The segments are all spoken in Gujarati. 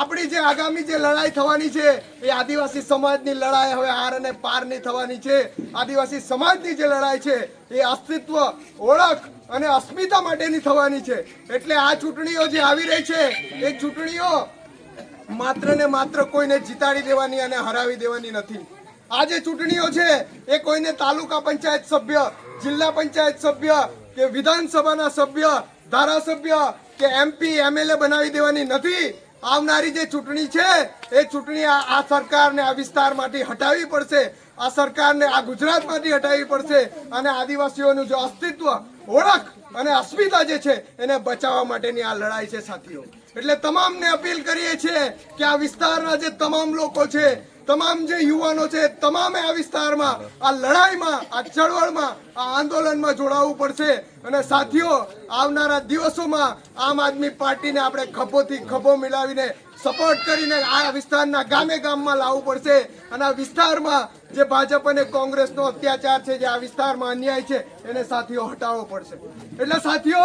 આપણી જે આગામી જે લડાઈ થવાની છે, એ આદિવાસી સમાજની લડાઈ હવે આર અને પારની થવાની છે. આદિવાસી સમાજની જે લડાઈ છે, એ અસ્તિત્વ, ઓળખ અને અસ્મિતા માટેની થવાની છે. એટલે આ ચૂંટણીઓ જે આવી રહી છે, એ ચૂંટણીઓ માત્ર ને માત્ર કોઈને જીતાડી દેવાની અને હરાવી દેવાની નથી. આ જે ચૂંટણીઓ છે, એ કોઈને તાલુકા પંચાયત સભ્ય, જિલ્લા પંચાયત સભ્ય કે વિધાનસભાના સભ્ય, ધારાસભ્ય કે એમપી, એમએલએ બનાવી દેવાની નથી. આવનારી જે ચૂંટણી છે, એ ચૂંટણી આ સરકારને આ વિસ્તારમાંથી હટાવવી પડશે. આ સરકારને આ ગુજરાતમાંથી હટાવવી પડશે. અને આદિવાસીઓનું જે અસ્તિત્વ, ઓળખ અને અસ્મિતા જે છે, એને બચાવવા માટેની આ લડાઈ છે, સાથીઓ. એટલે તમામને અપીલ કરીએ છીએ કે આ વિસ્તારના જે તમામ લોકો છે તમામ જે યુવાનો છે, તમામે આ વિસ્તારમાં, આ લડાઈમાં, આ ચળવળમાં, આ આંદોલનમાં જોડાવવું પડશે. અને સાથીઓ, આવનારા દિવસોમાં આમ આદમી પાર્ટીને આપણે ખભોથી ખભો મિલાવીને સપોર્ટ કરીને આ વિસ્તારના ગામે ગામમાં લાવવું પડશે. અને આ વિસ્તારમાં જે ભાજપ અને કોંગ્રેસનો અત્યાચાર છે, જે આ વિસ્તારમાં અન્યાય છે, એને સાથીઓ હટાવવો પડશે. એટલે સાથીઓ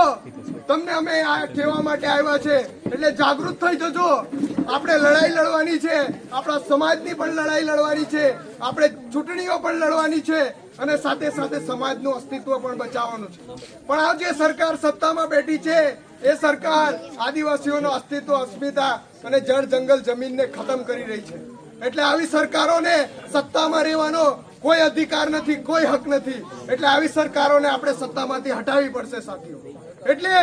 તમને અમે આ કહેવા માટે આવ્યા છે. એટલે જાગૃત થઈ જજો. આપણે લડાઈ લડવાની છે. આપણા સમાજની પણ લડાઈ લડવાની છે. આપણે ચૂંટણીઓ પણ લડવાની છે. અને સાથે સાથે સમાજનું અસ્તિત્વ પણ બચાવવાનું છે. પણ આ જે સરકાર સત્તામાં બેઠી છે, એ સરકાર આદિવાસીઓનો અસ્તિત્વ, અસ્મિતા અને જળ જંગલ જમીનને ખતમ કરી રહી છે. એટલે આવી સરકારોને સત્તામાં રહેવાનો કોઈ અધિકાર નથી, કોઈ હક નથી. એટલે આવી સરકારોને આપણે સત્તામાંથી હટાવી પડશે સાથીઓ. એટલે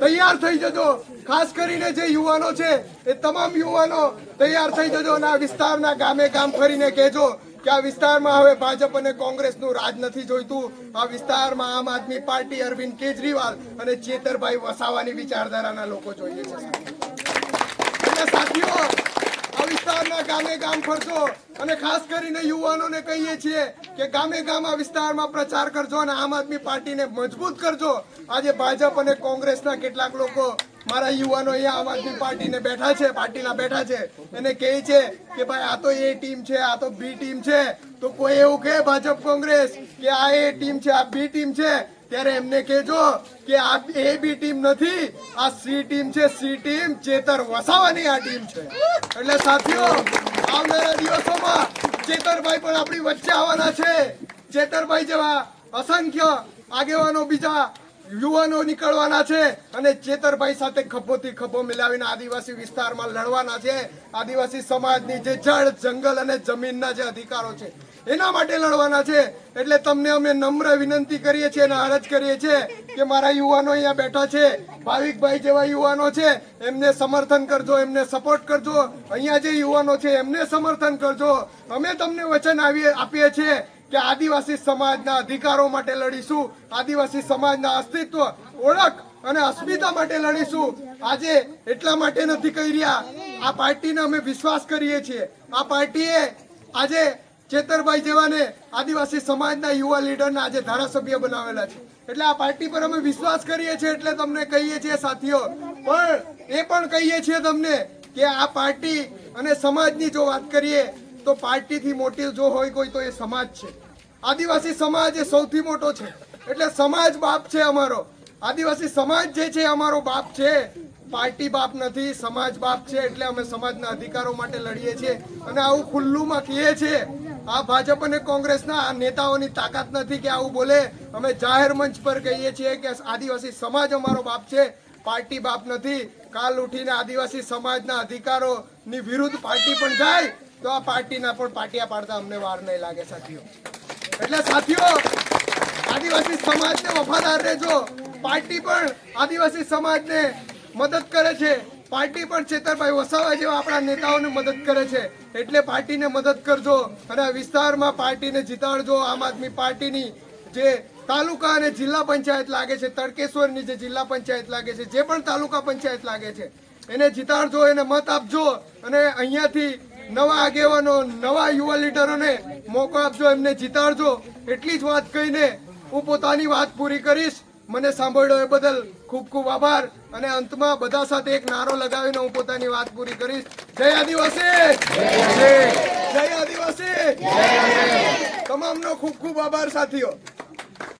તૈયાર થઈ જજો. ખાસ કરીને જે યુવાનો છે, એ તમામ યુવાનો તૈયાર થઈ જજો અને આ વિસ્તારના ગામે ગામ ફરીને કહેજો કે આ વિસ્તારમાં હવે ભાજપ અને કોંગ્રેસનું રાજ નથી જોઈતું. આ વિસ્તારમાં આમ આદમી પાર્ટી અરવિંદ કેજરીવાલ અને ચેતરભાઈ વસાવાની વિચારધારાના લોકો જોઈએ છે એટલે સાથીઓ આ વિસ્તારના ગામે ગામ ફરજો અને ખાસ કરીને યુવાનોને કહીએ છીએ કે ગામે ગામ આ વિસ્તારમાં પ્રચાર કરજો અને આમ આદમી પાર્ટીને મજબૂત કરજો. આજે ભાજપ અને કોંગ્રેસના કેટલાક લોકો મારા યુવાનો અહીંયા આમ આદમી પાર્ટીને બેઠા છે, પાર્ટીના બેઠા છે. એને કહે છે કે ભાઈ, આ તો એ ટીમ છે, આ તો બી ટીમ છે. તો કોઈ એવું કહે ભાજપ કોંગ્રેસ કે આ એ ટીમ છે, આ બી ટીમ છે? ત્યારે એમને કહેજો કે આ એ બી ટીમ નથી, આ સી ટીમ છે. સી ટીમ ચેતર વસાવાની આ ટીમ છે. એટલે સાથીઓ, આવનારા દિવસોમાં ચેતરભાઈ પણ આપણી વચ્ચે આવવાના છે. ચેતરભાઈ જેવા અસંખ્ય આગેવાનો બીજા યુવાનો નીકળવાના છે અને ચેતરભાઈ સાથે ખભોથી ખભો મિલાવીને આદિવાસી વિસ્તારમાં લડવાના છે. આદિવાસી સમાજની જે જળ, જંગલ અને જમીનના જે અધિકારો છે, એના માટે લડવાના છે. એટલે તમને અમે નમ્ર વિનંતી કરીએ છીએ અને અરજ કરીએ છીએ કે મારા યુવાનો અહીંયા બેઠા છે. ભાવિકભાઈ જેવા યુવાનો છે, એમને સમર્થન કરજો, એમને સપોર્ટ કરજો. અહીંયા જે યુવાનો છે, એમને સમર્થન કરજો. અમે તમને વચન આવીએ, આપીએ છીએ કે આદિવાસી સમાજના અધિકારો માટે લડીશું, આદિવાસી સમાજના અસ્તિત્વ, ઓળખ અને અસ્મિતા માટે લડીશું. આજે એટલા માટે નથી કહી રહ્યા. આ પાર્ટીને અમે વિશ્વાસ કરીએ છીએ. આ પાર્ટીએ આજે ચેતરભાઈ જેવાને આદિવાસી સમાજના યુવા લીડરના આજે ધારાસભ્ય બનાવેલા છે. એટલે આ પાર્ટી પર અમે વિશ્વાસ કરીએ છીએ એટલે તમને કહીએ છીએ સાથીઓ. પણ એ પણ કહીએ છીએ તમને કે આ પાર્ટી અને સમાજની જો વાત કરીએ, તો પાર્ટીથી મોટી જો હોય કોઈ તો એ સમાજ છે. આદિવાસી સમાજ એ સૌથી મોટો છે. એટલે સમાજ બાપ છે અમારો. આદિવાસી સમાજ જે છે અમારો બાપ છે. પાર્ટી બાપ નથી, સમાજ બાપ છે એટલે અમે સમાજના અધિકારો માટે લડીએ છીએ. અને આવું ખુલ્લુમાં કહીએ છીએ, આ ભાજપ અને કોંગ્રેસના નેતાઓની તાકાત નથી કે આવું બોલે. અમે જાહેર મંચ પર કહીએ છીએ કે આદિવાસી સમાજ અમારો બાપ છે. પાર્ટી બાપ નથી. કાલ ઉઠીને આદિવાસી સમાજના અધિકારોની વિરુદ્ધ પાર્ટી પણ જાય, તો આ પાર્ટીના પણ પાટિયા પાડતા અમને વાર નહીં લાગે, સાથીઓ. એટલે સાથીઓ, આદિવાસી સમાજને વફાદાર રહેજો. પાર્ટી પણ આદિવાસી સમાજને મદદ કરે છે. પાર્ટી પણ ચેતરભાઈ વસાવા જેવા આપણા નેતાઓને મદદ કરે છે. એટલે પાર્ટીને મદદ કરજો અને આ વિસ્તારમાં પાર્ટીને જીતાડજો. આમ આદમી પાર્ટીની જે તાલુકા અને જિલ્લા પંચાયત લાગે છે, તડકેશ્વરની જે જિલ્લા પંચાયત લાગે છે, જે પણ તાલુકા પંચાયત લાગે છે, એને જીતાડજો, એને મત આપજો અને અહીંયાથી નવા આગેવાનો નવા યુવા લીડરોને મોકો આપજો એમને જીતાડજો. એટલી જ વાત કહીને હું પોતાની વાત પૂરી કરીશ. મને સાંભળ્યો એ બદલ ખૂબ ખૂબ આભાર અને અંતમાં બધા સાથે એક નારો લગાવીને હું પોતાની વાત પૂરી કરીશ. જય આદિવાસી! જય આદિવાસી! તમામનો ખૂબ ખૂબ આભાર સાથીઓ.